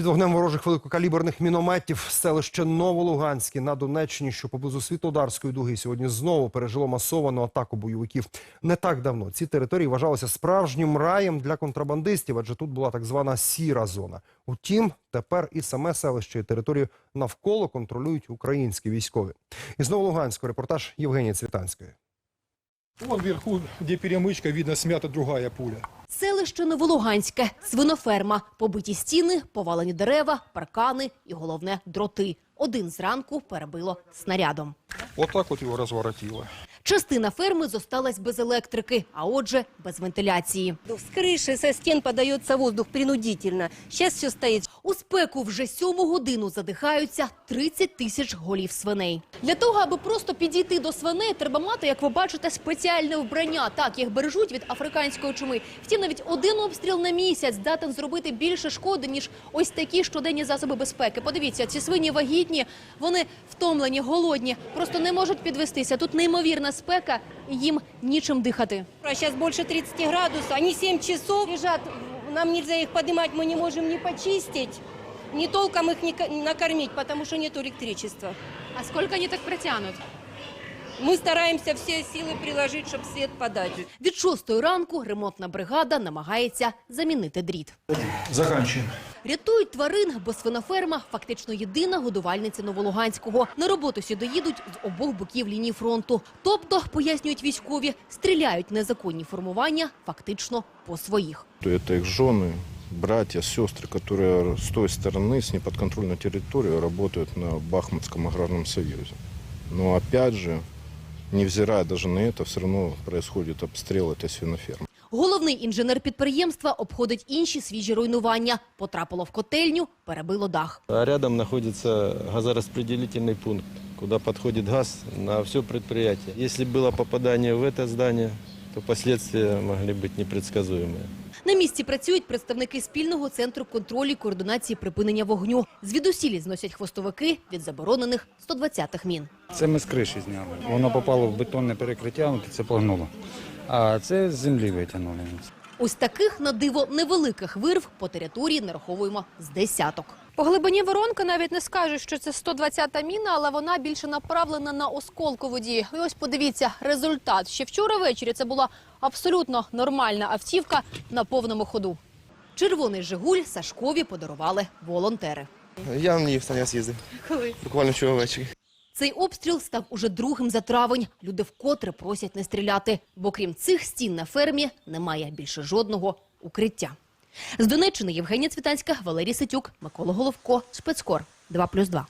Під вогнем ворожих великокаліберних мінометів селище Новолуганське на Донеччині, що поблизу Світлодарської дуги, сьогодні знову пережило масовану атаку бойовиків. Не так давно ці території вважалися справжнім раєм для контрабандистів, адже тут була так звана сіра зона. Утім, тепер і саме селище і територію навколо контролюють українські військові. Із Новолуганського репортаж Євгенії Цвітанської. Вон вверху, где перемычка, видно смята другая пуля. Селище Новолуганське, свиноферма, побиті стіни, повалені дерева, паркани і головне дроти. Один зранку перебило снарядом. Отак от його его. Частина ферми зосталась без електрики, а отже, без вентиляції. З криші, зі стін подається воздух принудительно. Зараз все стоит. У спеку вже сьому годину задихаються 30 тисяч голів свиней. Для того, аби просто підійти до свиней, треба мати, як ви бачите, спеціальне вбрання. Так, їх бережуть від африканської чуми. Втім, навіть один обстріл на місяць здатен зробити більше шкоди, ніж ось такі щоденні засоби безпеки. Подивіться, ці свині вагітні, вони втомлені, голодні, просто не можуть підвестися. Тут неймовірна спека, їм нічим дихати. А сейчас больше 30 градусов. Они 7 часов лежат. Нам нельзя их поднимать, мы не можем ни почистить, ни толком их не ко- накормить, потому что нет электричества. А сколько они так притягнуть? Мы стараемся все силы приложить, чтобы свет подать. Від шостої ранку ремонтна бригада намагається замінити дріт. Заканчиваем. Рятують тварин, бо свиноферма фактично єдина годувальниця Новолуганського. На роботу сюди їдуть з обох боків лінії фронту. Тобто, пояснюють військові, стріляють незаконні формування фактично по своїх. то это их жены, братья, сестры, которые с той стороны, с неподконтрольной территории, работают на Бахмутском аграрном союзе. Но опять же, невзирая даже на это, все равно происходит обстрел этой свинофермы. Головний інженер підприємства обходить інші свіжі руйнування. Потрапило в котельню, перебило дах. А рядом находится газораспределительный пункт, куда подходит газ на все предприятие. Если было попадание в это здание, то последствия могли быть непредсказуемые. На місці працюють представники спільного центру контролю і координації припинення вогню. Звідусілі зносять хвостовики від заборонених 120-х мін. Це ми з криші зняли. Воно попало в бетонне перекриття, це погнуло. А це з землі витягнули. Ось таких на диво невеликих вирв по території нараховуємо з десяток. По глибині воронки навіть не скажуть, що це 120-та міна, але вона більше направлена на осколку воді. І ось подивіться результат. Ще вчора ввечері це була абсолютно нормальна автівка на повному ходу. Червоний Жигуль Сашкові подарували волонтери. Я на ній останній раз їздив. Коли? Буквально вчора ввечері. Цей обстріл став уже другим за травень. Люди вкотре просять не стріляти, бо крім цих стін на фермі немає більше жодного укриття. З Донеччини Євгенія Цвітанська, Валерій Ситюк, Микола Головко, Спецкор 2+,2.